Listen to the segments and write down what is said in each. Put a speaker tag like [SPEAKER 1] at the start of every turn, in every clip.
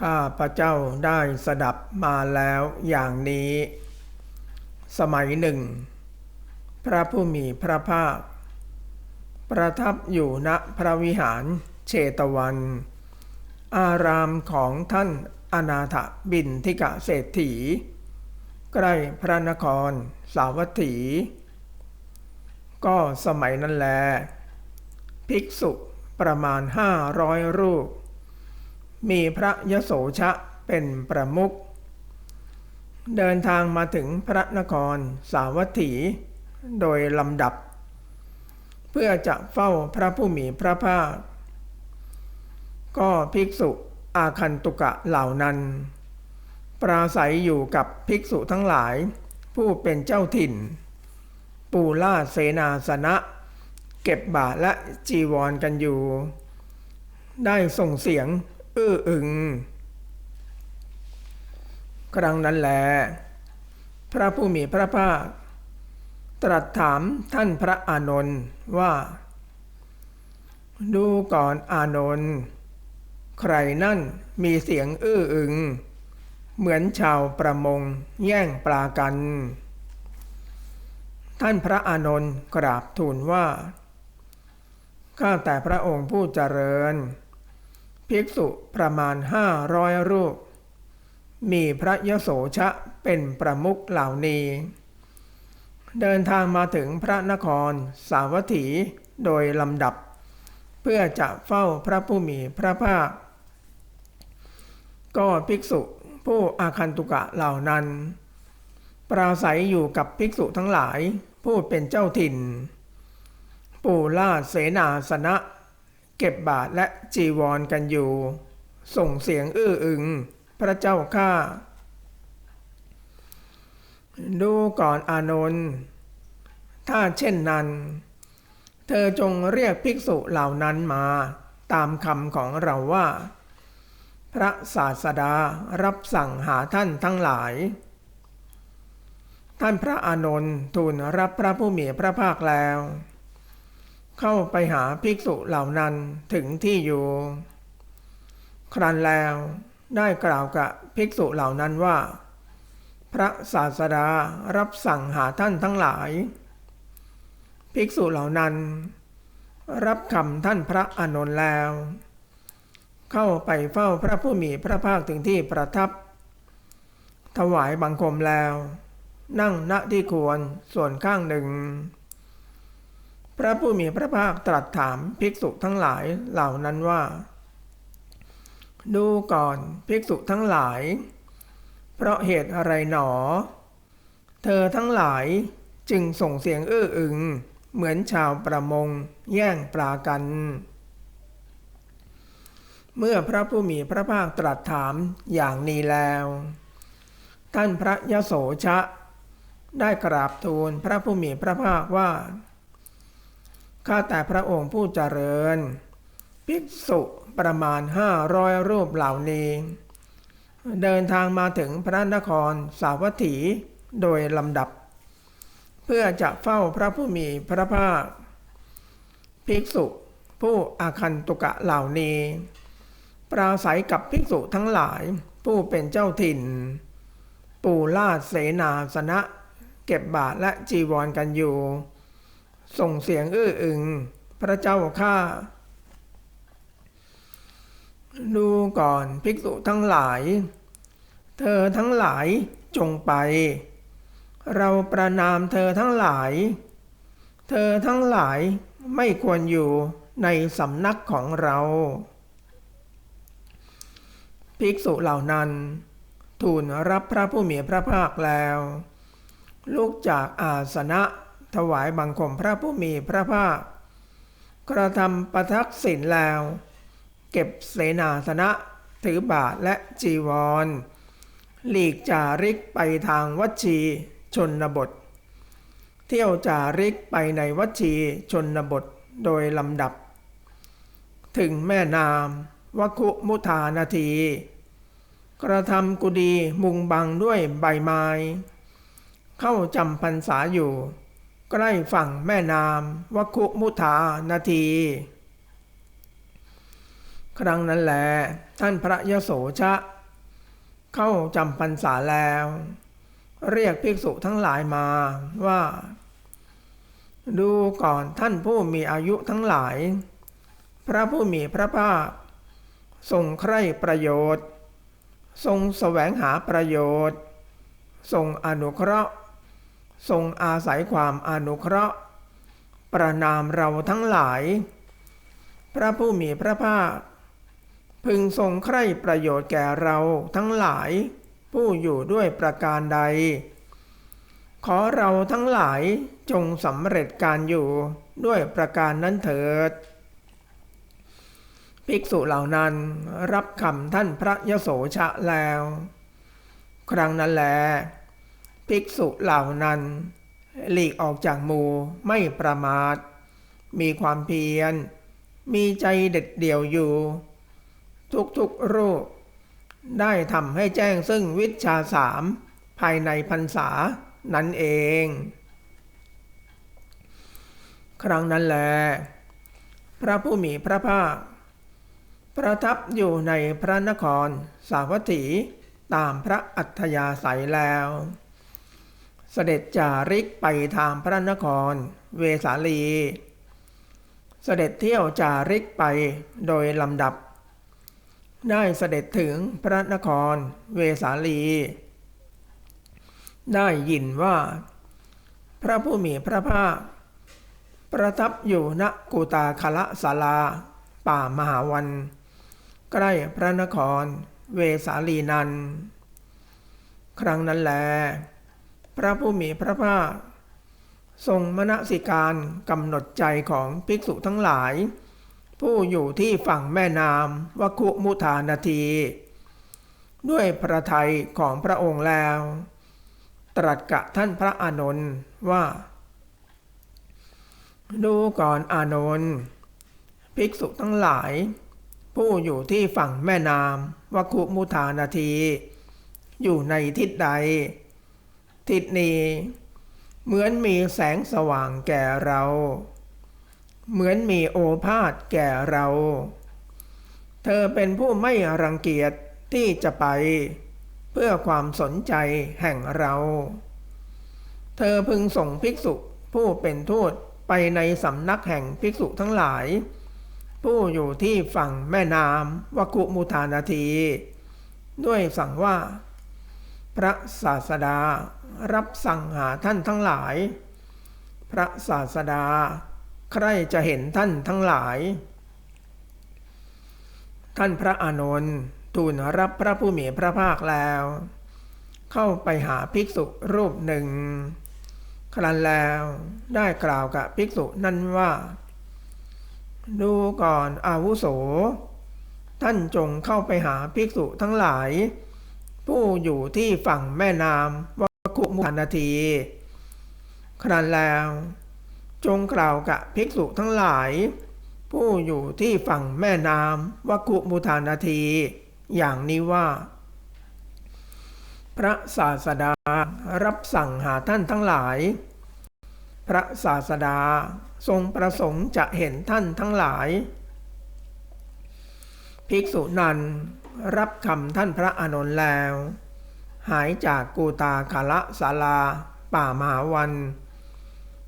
[SPEAKER 1] ข้าพระเจ้าได้สดับมาแล้วอย่างนี้ สมัยหนึ่ง พระผู้มีพระภาค ประทับอยู่ณพระวิหารเชตวัน อารามของท่านอนาถบินทิกะเศรษฐี ใกล้พระนครสาวัตถี ก็สมัยนั้นแล ภิกษุประมาณห้าร้อยรูป มีพระยโสชะเป็นประมุขเดินทางมาถึงพระนครสาวัตถี โดยลำดับ เพื่อจะเฝ้าพระผู้มีพระภาค ก็ภิกษุอาคันตุกะเหล่านั้น ปราศัยอยู่กับภิกษุทั้งหลาย ผู้เป็นเจ้าถิ่น ปูล่าเสนาสนะ เก็บบาทและจีวรกันอยู่ ได้ส่งเสียง อื้ออึง ครั้งนั้นแล พระผู้มีพระภาค ตรัสถามท่านพระอานนท์ว่า ดูก่อนอานนท์ใครนั่นมีเสียงอื้ออึง เหมือนชาวประมงแย่งปลากัน ท่านพระอานนท์กราบทูลว่า ข้าแต่พระองค์ผู้เจริญ ภิกษุประมาณห้าร้อยรูป มีพระยโสชะเป็นประมุขเหล่านี้ เดินทางมาถึงพระนครสาวัตถีโดยลำดับ เพื่อจะเฝ้าพระผู้มีพระภาค ก็ภิกษุผู้อาคันตุกะเหล่านั้น ปราศัยอยู่กับภิกษุทั้งหลายผู้เป็นเจ้าถิ่น ปู่ล่าเสนาสนะ เก็บบาทและจีวรกันอยู่ ส่งเสียงอื้ออึง พระเจ้าข้าดูก่อนอานนท์ถ้าเช่นนั้น เธอจงเรียกภิกษุเหล่านั้นมาตามคำของเราว่า พระศาสดารับสั่งหาท่านทั้งหลาย ท่านพระอานนท์ทูลรับพระผู้มีพระภาคแล้ว เข้าไปหาภิกษุเหล่านั้นถึงที่อยู่ ครั้นแล้วได้กล่าวกับภิกษุเหล่านั้นว่า พระศาสดารับสั่งหาท่านทั้งหลาย ภิกษุเหล่านั้น รับคำท่านพระอานนท์แล้ว เข้าไปเฝ้าพระผู้มีพระภาคถึงที่ประทับ ถวายบังคมแล้ว นั่งณที่ควรส่วนข้างหนึ่ง พระผู้มีพระภาคตรัสถามภิกษุทั้งหลายเหล่านั้นว่า ดูก่อนภิกษุทั้งหลาย เพราะเหตุอะไรหนอ เธอทั้งหลายจึงส่งเสียงอื้ออึง เหมือนชาวประมงแย่งปลากัน เมื่อพระผู้มีพระภาคตรัสถามอย่างนี้แล้ว ท่านพระยโสชะ ได้กราบทูลพระผู้มีพระภาคว่า ข้าแต่พระองค์ผู้เจริญ ภิกษุประมาณห้าร้อยรูปเหล่านี้ เดินทางมาถึงพระนครสาวัตถีโดยลำดับ เพื่อจะเฝ้าพระผู้มีพระภาค ภิกษุผู้อาคันตุกะเหล่านี้ ปราศัยกับภิกษุทั้งหลายผู้เป็นเจ้าถิ่น ปูลาดเสนาสนะ เก็บบาทและจีวรกันอยู่ ส่งเสียงอื้ออึง พระเจ้าข้าดูก่อนภิกษุทั้งหลาย เธอทั้งหลายจงไป เราประนามเธอทั้งหลาย เธอทั้งหลายไม่ควรอยู่ในสำนักของเรา ภิกษุเหล่านั้น ทูลรับพระผู้มีพระภาคแล้วลุกจากอาสนะ ถวายบังคมพระผู้มีพระภาค กระทำประทักษิณแล้ว เก็บเสนาสนะถือบาทและจีวร หลีกจาริกไปทางวัชีชนบท เที่ยวจาริกไปในวัชีชนบทโดยลำดับ ถึงแม่นามวคุมุทานาที กระทำกุดีมุงบังด้วยใบไม้ เข้าจำพรรษาอยู่ ใกล้ฝั่งแม่นามวัคุมุทานาที ครั้งนั้นแหลท่านพระยโสชะ เข้าจำพรรษาแล้ว เรียกภิกษุทั้งหลายมาว่า ดูก่อนท่านผู้มีอายุทั้งหลาย พระผู้มีพระภาคทรงใคร่ประโยชน์ ทรงแสวงหาประโยชน์ ทรงอนุเคราะห์ ทรงอาศัยความอนุเคราะห์ ประนามเราทั้งหลาย พระผู้มีพระภาค พึงทรงใคร่ประโยชน์แก่เราทั้งหลาย ผู้อยู่ด้วยประการใด ขอเราทั้งหลายจงสำเร็จการอยู่ด้วยประการนั้นเถิด ภิกษุเหล่านั้นรับคำท่านพระยโสชะแล้ว ครั้งนั้นแล ภิกษุเหล่านั้น หลีกออกจากหมู่ไม่ประมาท มีความเพียร มีใจเด็ดเดี่ยวอยู่ ทุกๆรูป ได้ทำให้แจ้งซึ่งวิชาสามภายในพรรษานั่นเอง ครั้งนั้นแล พระผู้มีพระภาค ประทับอยู่ในพระนครสาวัตถีตามพระอัธยาศัยแล้ว เสด็จจาริกไปทางพระนคร เวสาลี เสด็จเที่ยวจาริกไปโดยลำดับ ได้เสด็จถึงพระนคร เวสาลี ได้ยินว่า พระผู้มีพระภาค ประทับอยู่ณกุตาคละศาลา ป่ามหาวัน ใกล้พระนคร เวสาลีนัน ครั้งนั้นแล พระผู้มีพระภาค ทรงมณสิการกำหนดใจของภิกษุทั้งหลาย ผู้อยู่ที่ฝั่งแม่น้ำวคุมุทานาที ด้วยพระทัยของพระองค์แล้ว ตรัสกะท่านพระอานนท์ว่า ดูก่อนอานนท์ภิกษุทั้งหลาย ผู้อยู่ที่ฝั่งแม่น้ำวคุมุทานาที อยู่ในทิศใด ทิศนี้ เหมือนมีแสงสว่างแก่เรา เหมือนมีโอภาษแก่เรา เธอเป็นผู้ไม่รังเกียจที่จะไป เพื่อความสนใจแห่งเรา เธอพึงส่งภิกษุผู้เป็นทูตไปในสำนักแห่งภิกษุทั้งหลาย ผู้อยู่ที่ฝั่งแม่น้ำวคุมุทานาที ด้วยสั่งว่า พระศาสดา รับสั่งหาท่านทั้งหลาย พระศาสดา ใครจะเห็นท่านทั้งหลาย ท่านพระอานนท์ทูลรับพระผู้มีพระภาคแล้ว เข้าไปหาภิกษุรูปหนึ่ง ครั้นแล้วได้กล่าวกับภิกษุนั้นว่า ดูก่อนอาวุโส ท่านจงเข้าไปหาภิกษุทั้งหลาย ผู้อยู่ที่ฝั่งแม่น้ำวคุมุทานาทีครั้นแล้ว จงกล่าวกับภิกษุทั้งหลาย ผู้อยู่ที่ฝั่งแม่น้ำวคุมุทานาที อย่างนี้ว่า พระศาสดารับสั่งหาท่านทั้งหลาย พระศาสดาทรงประสงค์จะเห็นท่านทั้งหลาย ภิกษุนั้น รับคำท่านพระอานนท์แล้ว หายจากกูตาคาละศาลา ป่ามหาวัน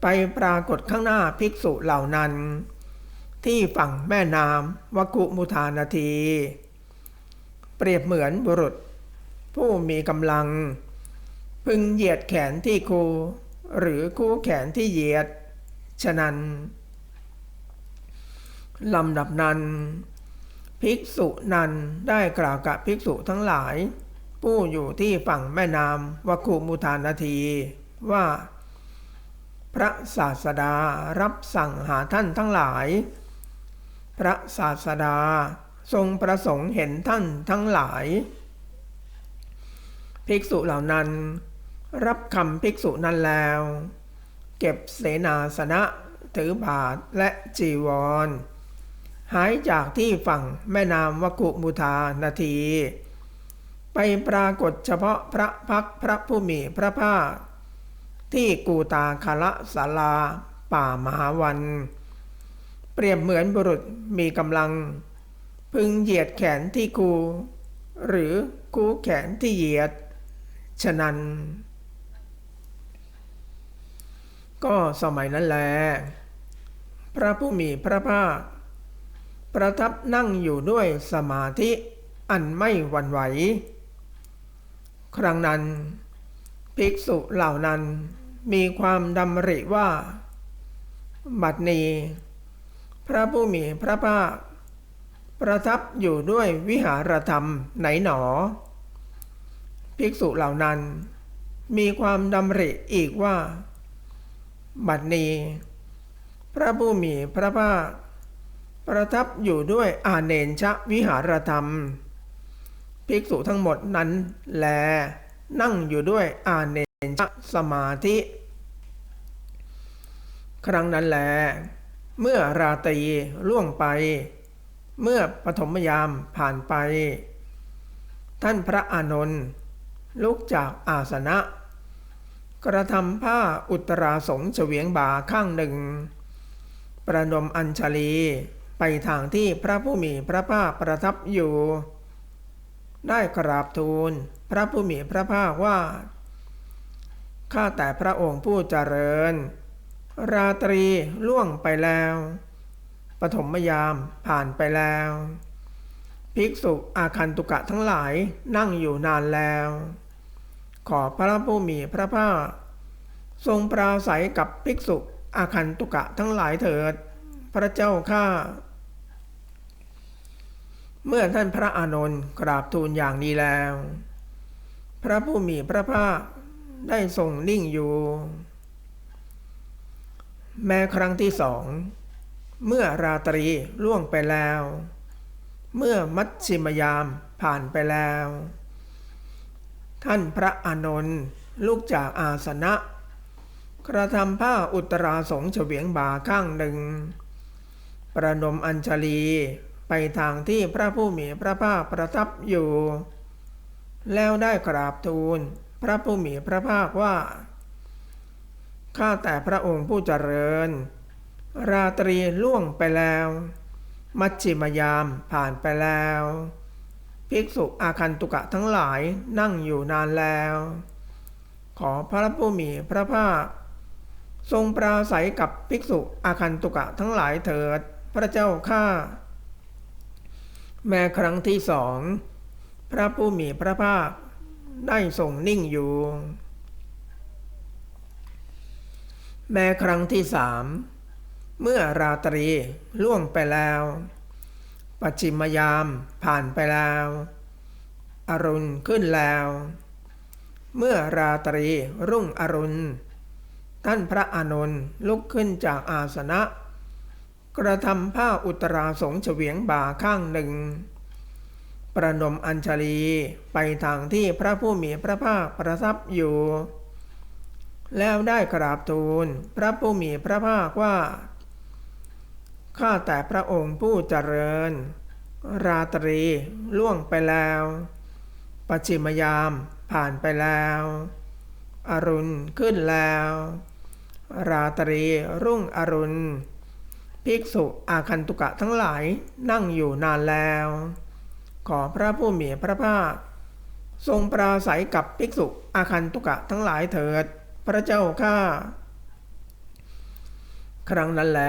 [SPEAKER 1] ไปปรากฏข้างหน้าภิกษุเหล่านั้น ที่ฝั่งแม่น้ำวกุมุทานาที เปรียบเหมือนบุรุษ ผู้มีกำลัง พึงเหยียดแขนที่คู หรือคู่แขนที่เหยียด ฉะนั้นลำดับนั้น ภิกษุนั้นได้กล่าวกับภิกษุทั้งหลาย ผู้อยู่ที่ฝั่งแม่น้ำวคุมุทานาทีว่า พระศาสดารับสั่งหาท่านทั้งหลาย พระศาสดาทรงประสงค์เห็นท่านทั้งหลาย ภิกษุเหล่านั้น รับคำภิกษุนั้นแล้ว เก็บเสนาสนะถือบาทและจีวร หายจากที่ฝั่งแม่น้ำวกุมุทานาที ไปปรากฏเฉพาะพระพักพระผู้มีพระภาคที่กูตาคาละศาลา ป่ามหาวัน เปรียบเหมือนบุรุษมีกำลัง พึงเหยียดแขนที่คูหรือคูแขนที่เหยียด ฉะนั้น ก็สมัยนั้นแลพระผู้มีพระภาค ประทับนั่งอยู่ด้วยสมาธิอันไม่หวั่นไหว ครั้งนั้น ภิกษุเหล่านั้นมีความดำริว่า บัดนี้ พระผู้มีพระภาคประทับอยู่ด้วยวิหารธรรมไหนหนอ ภิกษุเหล่านั้น มีความดำริอีกว่า บัดนี้ พระผู้มีพระภาค ประทับอยู่ด้วยอาเนนชะวิหารธรรม ภิกษุทั้งหมดนั้นแล นั่งอยู่ด้วยอาเนนชะสมาธิ ครั้งนั้นแล เมื่อราตรีล่วงไป เมื่อปฐมยามผ่านไป ท่านพระอานนท์ลุกจากอาสนะ กระทำผ้าอุตราสงเฉวียงบ่าข้างหนึ่ง ประนมอัญชลี ไปทางที่พระผู้มีพระภาคประทับอยู่ ได้กราบทูลพระผู้มีพระภาคว่า ข้าแต่พระองค์ผู้เจริญ ราตรีล่วงไปแล้ว ปฐมยามผ่านไปแล้ว ภิกษุอาคันตุกะทั้งหลายนั่งอยู่นานแล้ว ขอพระผู้มีพระภาค ทรงปราศัยกับภิกษุอาคันตุกะทั้งหลายเถิด พระเจ้าข้า เมื่อท่านพระอานนท์กราบทูลอย่างนี้แล้ว พระผู้มีพระภาคได้ทรงนิ่งอยู่ แม้ครั้งที่สอง เมื่อราตรีล่วงไปแล้ว เมื่อมัชชิมยามผ่านไปแล้ว ท่านพระอานนท์ลุกจากอาสนะ กระทำผ้าอุตราสงเฉวียงบ่าข้างหนึ่ง ประนมอัญชลี ไปทางที่พระผู้มีพระภาคประทับอยู่ แล้วได้กราบทูล พระผู้มีพระภาคว่า ข้าแต่พระองค์ผู้เจริญ ราตรีล่วงไปแล้ว มัชชิมยามผ่านไปแล้ว ภิกษุอาคันตุกะทั้งหลายนั่งอยู่นานแล้ว ขอพระผู้มีพระภาค ทรงปราศัยกับภิกษุอาคันตุกะทั้งหลายเถิด พระเจ้าข้า แม้ครั้งที่สอง พระผู้มีพระภาคได้ทรงนิ่งอยู่ แม้ครั้งที่สามเมื่อราตรีล่วงไปแล้ว ปัจฉิมยามผ่านไปแล้ว อรุณขึ้นแล้ว เมื่อราตรีรุ่งอรุณ ท่านพระอานนท์ลุกขึ้นจากอาสนะ กระทำผ้าอุตราสงเฉวียงบ่าข้างหนึ่ง ประนมอัญชลีไปทางที่พระผู้มีพระภาคประทับอยู่ แล้วได้กราบทูลพระผู้มีพระภาคว่า ข้าแต่พระองค์ผู้เจริญ ราตรีล่วงไปแล้ว ปัจฉิมยามผ่านไปแล้ว อรุณขึ้นแล้ว ราตรีรุ่งอรุณ ภิกษุอาคันตุกะทั้งหลายนั่งอยู่นานแล้ว ขอพระผู้มีพระภาค ทรงปราศัยกับภิกษุอาคันตุกะทั้งหลายเถิด พระเจ้าข้าครั้งนั้นแล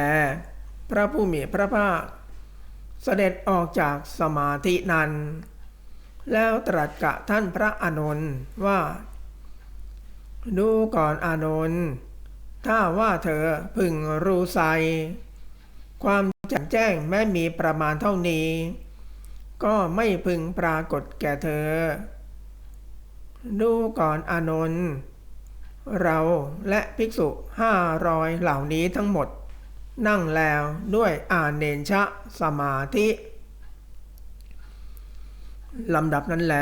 [SPEAKER 1] พระผู้มีพระภาค เสด็จออกจากสมาธินั้น แล้วตรัสกับท่านพระอานนท์ว่า ดูก่อนอานนท์ถ้าว่าเธอพึงรู้ไซ ความแจ่มแจ้งแม้มีประมาณเท่านี้ ก็ไม่พึงปรากฏแก่เธอ ดูก่อนอานนท์เราและภิกษุห้ารอยเหล่านี้ทั้งหมด นั่งแล้วด้วยอาเนนชะสมาธิลำดับนั้นแหล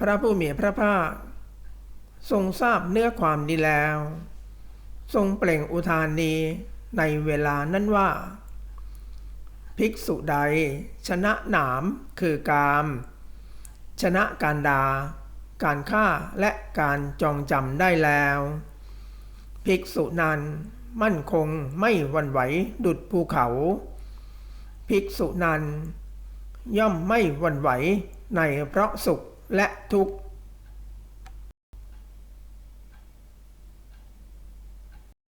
[SPEAKER 1] พระผู้มีพระภาค ทรงทราบเนื้อความดีแล้ว ทรงเปล่งอุทานนี้ ในเวลานั้นว่า ภิกษุใด ชนะหนามคือกาม ชนะการดา การฆ่าและการจองจำได้แล้ว ภิกษุนั้นมั่นคงไม่วันไหวดุดภูเขา ภิกษุนั้นย่อมไม่วั่นไหวในเพราะสุขและทุกข์